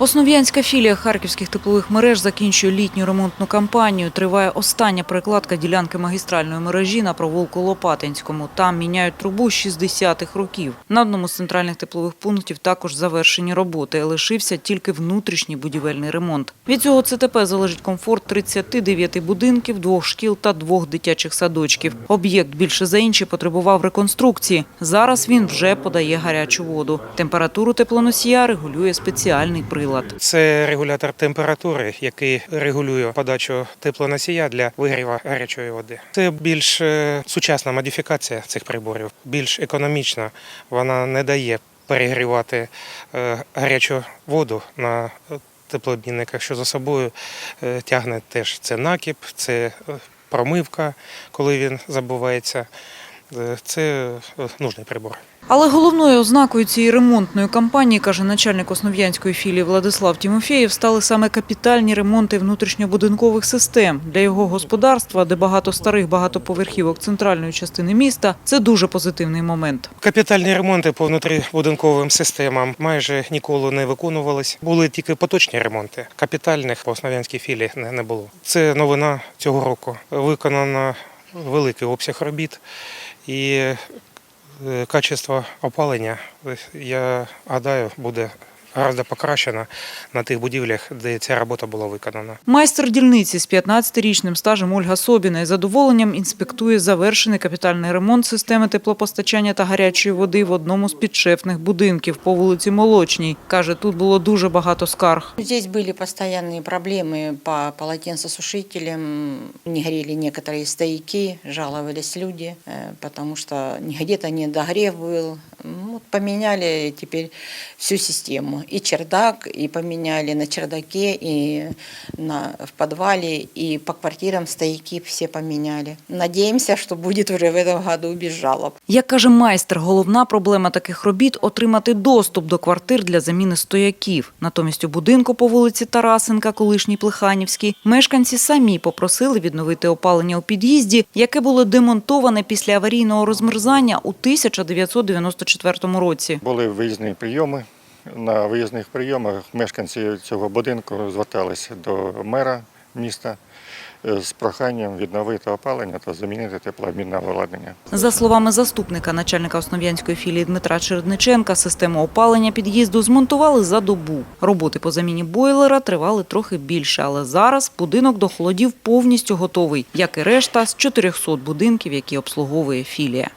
Основ'янська філія харківських теплових мереж закінчує літню ремонтну кампанію. Триває остання прикладка ділянки магістральної мережі на провулку Лопатинському. Там міняють трубу з 60-х років. На одному з центральних теплових пунктів також завершені роботи. Лишився тільки внутрішній будівельний ремонт. Від цього ЦТП залежить комфорт 39 будинків, двох шкіл та двох дитячих садочків. Об'єкт більше за інші потребував реконструкції. Зараз він вже подає гарячу воду. Температуру теплоносія регулює спеціальний прилад. Це регулятор температури, який регулює подачу теплоносія для вигріву гарячої води. Це більш е, сучасна модифікація цих приборів, більш економічна. Вона не дає перегрівати е, гарячу воду на теплообмінниках, що за собою е, тягне теж це накіп, це промивка, коли він забувається. Е, Це е, нужний прибор. Але головною ознакою цієї ремонтної кампанії, каже начальник Основ'янської філії Владислав Тімофєєв, стали саме капітальні ремонти внутрішньобудинкових систем. Для його господарства, де багато старих багатоповерхівок центральної частини міста, це дуже позитивний момент. Капітальні ремонти по внутрібудинковим системам майже ніколи не виконувались. Були тільки поточні ремонти. Капітальних по основ'янській філії не, не було. Це новина цього року. Виконано великий обсяг робіт і е, качество опалення, я гадаю, буде гораздо покращено на тих будівлях, де ця робота була виконана. Майстер дільниці з 15-річним стажем Ольга Собіна із задоволенням інспектує завершений капітальний ремонт системи теплопостачання та гарячої води в одному з підшефних будинків по вулиці Молочній. Каже, тут було дуже багато скарг. Здесь были постоянные проблемы по полотенцесушителям. Не горели некоторые стояки, жаловались люди, э, потому что где-то недогрев был. Поменяли теперь всю систему. И чердак, и поменяли на чердаке, и на, в подвале, и по квартирам стояки все поменяли. Надеемся, что будет уже в этом году без жалоб. Як каже майстер, головна проблема таких робіт – отримати доступ до квартир для заміни стояків. Натомість у будинку по вулиці Тарасенка, колишній Плеханівській, мешканці самі попросили відновити опалення у під'їзді, яке було демонтоване після аварійного розмерзання у 1994 році. Були виїзні прийоми. На виїзних прийомах мешканці цього будинку зверталися до мера міста е, з проханням відновити опалення та замінити теплообмінне обладнання. За словами заступника начальника Основ'янської філії Дмитра Чередниченка, систему опалення під'їзду змонтували за добу. Роботи по заміні бойлера тривали трохи більше, але зараз будинок до холодів повністю готовий, як і решта з 400 будинків, які обслуговує філія.